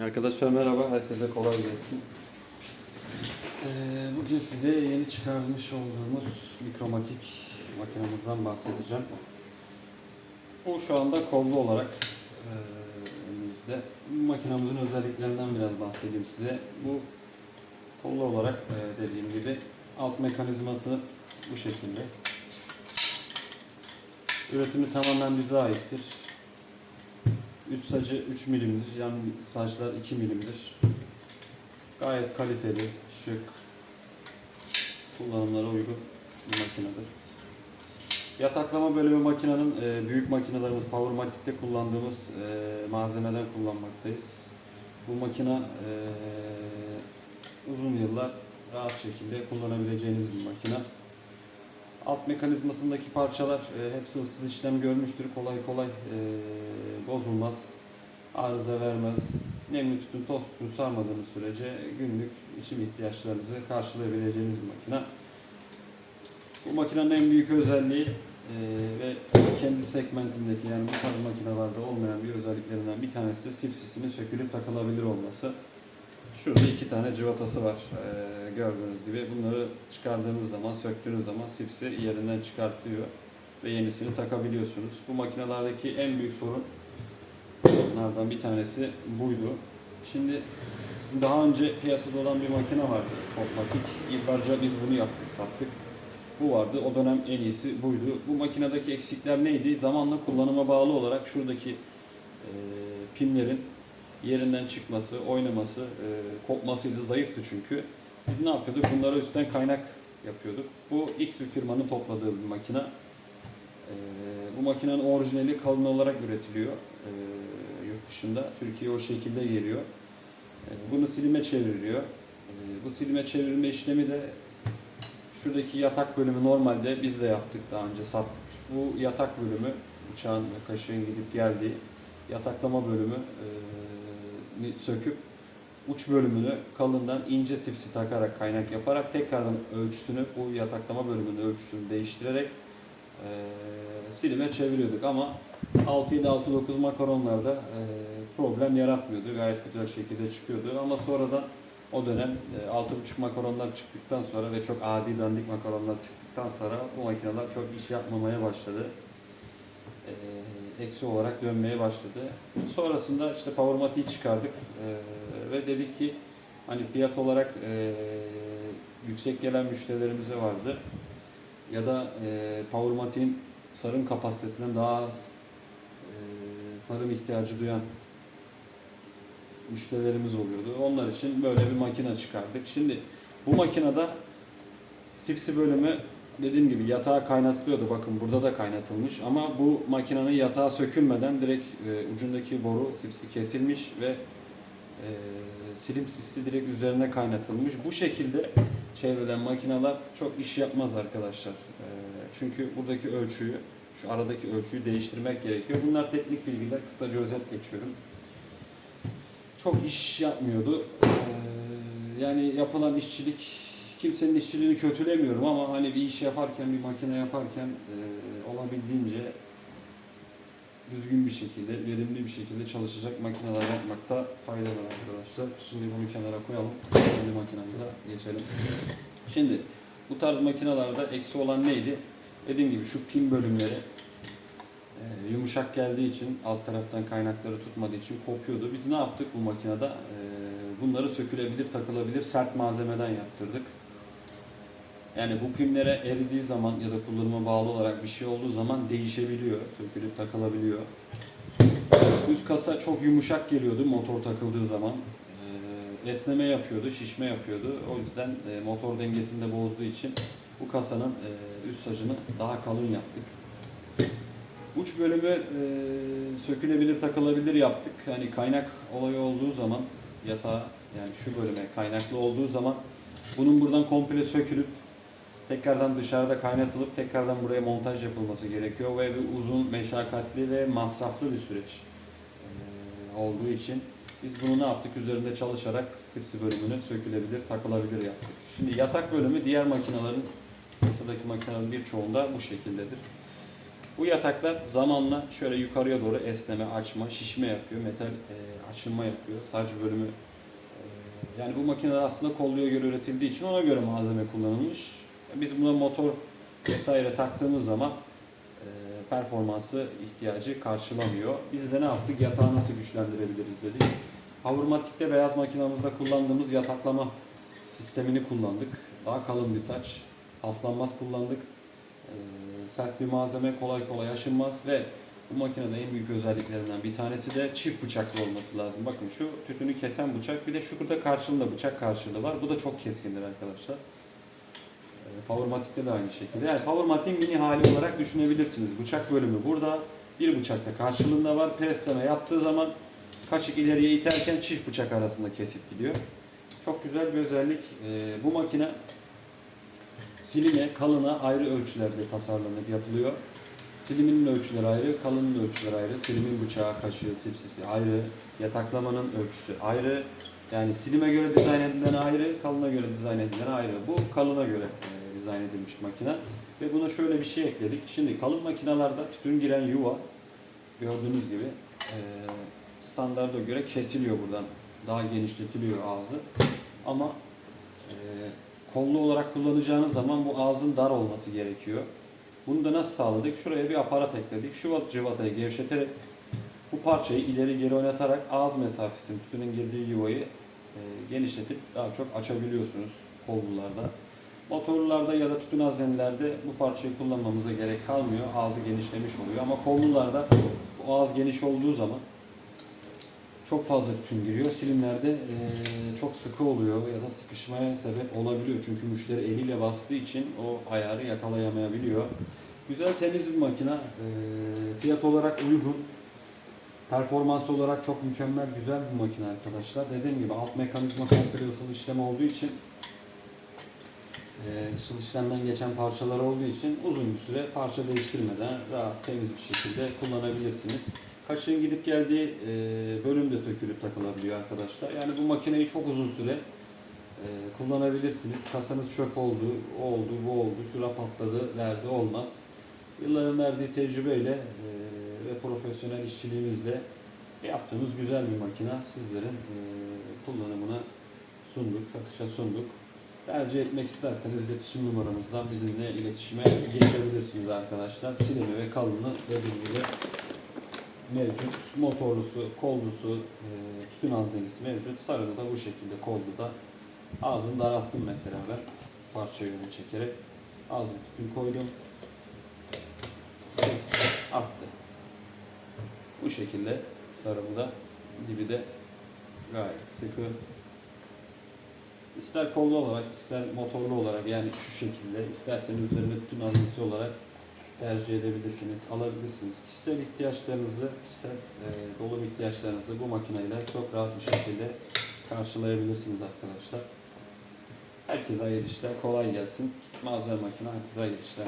Arkadaşlar merhaba, herkese kolay gelsin. Ee, bugün size yeni çıkarmış olduğumuz mikromatik makinamızdan bahsedeceğim. Bu şu anda kollu olarak e, önümüzde. Makinamızın özelliklerinden biraz bahsedeyim size. Bu kollu olarak e, dediğim gibi alt mekanizması bu şekilde. Üretimi tamamen bize aittir. Üst sacı 3 milimdir, yan saçlar 2 milimdir. Gayet kaliteli, şık, kullanımlara uygun bir makinedir. Yataklama bölümü makinenin e, büyük makinelerimiz Powermatic'te kullandığımız e, malzemeden kullanmaktayız. Bu makine e, uzun yıllar rahat şekilde kullanabileceğiniz bir makine. Alt mekanizmasındaki parçalar e, hepsi ısıl işlem görmüştür. Kolay kolay e, bozulmaz. Arıza vermez. Nemli tütün, toz tütün sarmadığınız sürece günlük içim ihtiyaçlarınızı karşılayabileceğiniz bir makine. Bu makinenin en büyük özelliği e, ve kendi segmentindeki yani bu tarz makinelerde olmayan bir özelliklerinden bir tanesi de sipsisinin sökülüp takılabilir olması. Şurada iki tane cıvatası var ee, gördüğünüz gibi. Bunları çıkardığınız zaman, söktüğünüz zaman sipsi yerinden çıkartıyor ve yenisini takabiliyorsunuz. Bu makinelerdeki en büyük sorun bunlardan bir tanesi buydu. Şimdi daha önce piyasada olan bir makine vardı, Topmatik. Yıllarca biz bunu yaptık, sattık. Bu vardı. O dönem en iyisi buydu. Bu makinedeki eksikler neydi? Zamanla kullanıma bağlı olarak şuradaki e, pimlerin yerinden çıkması, oynaması, e, kopmasıydı, zayıftı çünkü. Biz ne yapıyorduk? Bunlara üstten kaynak yapıyorduk. Bu X bir firmanın topladığı bir makine. E, bu makinenin orijinali kalın olarak üretiliyor e, yurt dışında. Türkiye'ye o şekilde geliyor. E, bunu silime çevriliyor. Bu silime çevirme işlemi de şuradaki yatak bölümü normalde biz de yaptık daha önce sattık. Bu yatak bölümü, bıçağın kaşığın gidip geldiği yataklama bölümü söküp uç bölümünü kalından ince sipsi takarak kaynak yaparak tekrardan ölçüsünü bu yataklama bölümünün ölçüsünü değiştirerek e, silime çeviriyorduk ama 6-7 6-9 makaronlarda e, problem yaratmıyordu. Gayet güzel şekilde çıkıyordu ama sonradan o dönem e, 6,5 makaronlar çıktıktan sonra ve çok adi dandik makaronlar çıktıktan sonra bu makineler çok iş yapmamaya başladı. E, eksi olarak dönmeye başladı. Sonrasında işte Powermatic'i çıkardık e, ve dedik ki hani fiyat olarak yüksek gelen müşterilerimize vardı ya da e, Powermatic'in sarım kapasitesinden daha az e, sarım ihtiyacı duyan müşterilerimiz oluyordu. Onlar için böyle bir makine çıkardık. Şimdi bu makinede stipsi bölümü dediğim gibi yatağa kaynatılıyordu. Bakın burada da kaynatılmış ama bu makinenin yatağa sökülmeden direkt e, ucundaki boru sipsi kesilmiş ve e, silim sipsi direkt üzerine kaynatılmış. Bu şekilde çevreden makineler çok iş yapmaz arkadaşlar. E, çünkü buradaki ölçüyü, şu aradaki ölçüyü değiştirmek gerekiyor. Bunlar teknik bilgiler. Kısaca özet geçiyorum. Çok iş yapmıyordu. E, yani yapılan işçilik kimsenin işçiliğini kötülemiyorum ama hani bir iş yaparken, bir makine yaparken e, olabildiğince düzgün bir şekilde, verimli bir şekilde çalışacak makineler yapmakta fayda var arkadaşlar. Şimdi bunu kenara koyalım. Kendi makinemize geçelim. Şimdi bu tarz makinelerde eksi olan neydi? Dediğim gibi şu pin bölümleri e, yumuşak geldiği için alt taraftan kaynakları tutmadığı için kopuyordu. Biz ne yaptık bu makinede? E, bunları sökülebilir, takılabilir sert malzemeden yaptırdık. Yani bu pimlere eridiği zaman ya da kullanıma bağlı olarak bir şey olduğu zaman değişebiliyor, sökülüp takılabiliyor. Üst kasa çok yumuşak geliyordu motor takıldığı zaman. Ee, esneme yapıyordu, şişme yapıyordu. O yüzden e, motor dengesini de bozduğu için bu kasanın e, üst sacını daha kalın yaptık. Uç bölümü e, sökülebilir, takılabilir yaptık. Yani kaynak olayı olduğu zaman yatağa yani şu bölüme kaynaklı olduğu zaman bunun buradan komple sökülüp tekrardan dışarıda kaynatılıp tekrardan buraya montaj yapılması gerekiyor ve bir uzun, meşakkatli ve masraflı bir süreç olduğu için biz bunu ne yaptık? Üzerinde çalışarak sipsi bölümünü sökülebilir, takılabilir yaptık. Şimdi yatak bölümü diğer makinelerin, piyasadaki makinelerin birçoğunda bu şekildedir. Bu yataklar zamanla şöyle yukarıya doğru esneme, açma, şişme yapıyor. Metal e, açılma yapıyor. Saç bölümü. e, yani bu makineler aslında kolluya göre üretildiği için ona göre malzeme kullanılmış. Biz buna motor vesaire taktığımız zaman e, performansı ihtiyacı karşılamıyor. Biz de ne yaptık? Yatağı nasıl güçlendirebiliriz dedik. Powermatic'te beyaz makinamızda kullandığımız yataklama sistemini kullandık. Daha kalın bir saç, paslanmaz kullandık. Ee, sert bir malzeme kolay kolay aşınmaz ve bu makinede en büyük özelliklerinden bir tanesi de çift bıçaklı olması lazım. Bakın şu tütünü kesen bıçak bir de şurada karşılığında bıçak karşılığı var. Bu da çok keskindir arkadaşlar. Powermatic'te de aynı şekilde. Yani Powermatic'in mini hali olarak düşünebilirsiniz. Bıçak bölümü burada. Bir bıçak da karşılığında var. Presleme yaptığı zaman kaşık ileriye iterken çift bıçak arasında kesip gidiyor. Çok güzel bir özellik. Ee, bu makine silime, kalına ayrı ölçülerde tasarlanıp yapılıyor. Siliminin ölçüleri ayrı, kalının ölçüleri ayrı. Silimin bıçağı, kaşığı, sipsisi ayrı. Yataklamanın ölçüsü ayrı. Yani silime göre dizayn edilen ayrı, kalına göre dizayn edilen ayrı. Bu kalına göre dizayn edilmiş makine. Ve buna şöyle bir şey ekledik. Şimdi kalın makinalarda tütün giren yuva gördüğünüz gibi e, standarda göre kesiliyor buradan. Daha genişletiliyor ağzı. Ama e, kollu olarak kullanacağınız zaman bu ağzın dar olması gerekiyor. Bunu da nasıl sağladık? Şuraya bir aparat ekledik. Şu cıvatayı gevşeterek bu parçayı ileri geri oynatarak ağız mesafesini, tütünün girdiği yuvayı e, genişletip daha çok açabiliyorsunuz kollularda. Motorlarda ya da tütün haznelerde bu parçayı kullanmamıza gerek kalmıyor. Ağzı genişlemiş oluyor ama kollularda bu ağız geniş olduğu zaman çok fazla tütün giriyor. Silimlerde eee, çok sıkı oluyor ya da sıkışmaya sebep olabiliyor. Çünkü müşteri eliyle bastığı için o ayarı yakalayamayabiliyor. Güzel temiz bir makine. Eee, fiyat olarak uygun. Performans olarak çok mükemmel, güzel bir makine arkadaşlar. Dediğim gibi alt mekanizma komple ısıl işlem olduğu için eee, ısıl işlemden geçen parçalar olduğu için uzun bir süre parça değiştirmeden rahat, temiz bir şekilde kullanabilirsiniz. Kaşığın gidip geldiği e, bölüm de sökülüp takılabiliyor arkadaşlar. Yani bu makineyi çok uzun süre e, kullanabilirsiniz. Kasanız çöp oldu, o oldu, bu oldu, şura patladı derdi olmaz. Yılların verdiği tecrübeyle e, ve profesyonel işçiliğimizle yaptığımız güzel bir makine sizlerin e, kullanımına sunduk, satışa sunduk. Tercih etmek isterseniz iletişim numaramızdan bizimle iletişime geçebilirsiniz arkadaşlar. Silimi ve kalını dediğim gibi mevcut. Motorlusu, kollusu, e, tütün haznelisi mevcut. Sarıda da bu şekilde kollu da ağzını daralttım mesela ben. Parça yönü çekerek ağzını tütün koydum. Kesti, attı. Bu şekilde sarımı da dibi de gayet sıkı. İster kollu olarak, ister motorlu olarak yani şu şekilde, isterseniz üzerine tütün haznesi olarak tercih edebilirsiniz, alabilirsiniz. Kişisel ihtiyaçlarınızı, kişisel e, dolum ihtiyaçlarınızı bu makineyle çok rahat bir şekilde karşılayabilirsiniz arkadaşlar. Herkese hayırlı işler, kolay gelsin. Malzeme makine herkese hayırlı işler.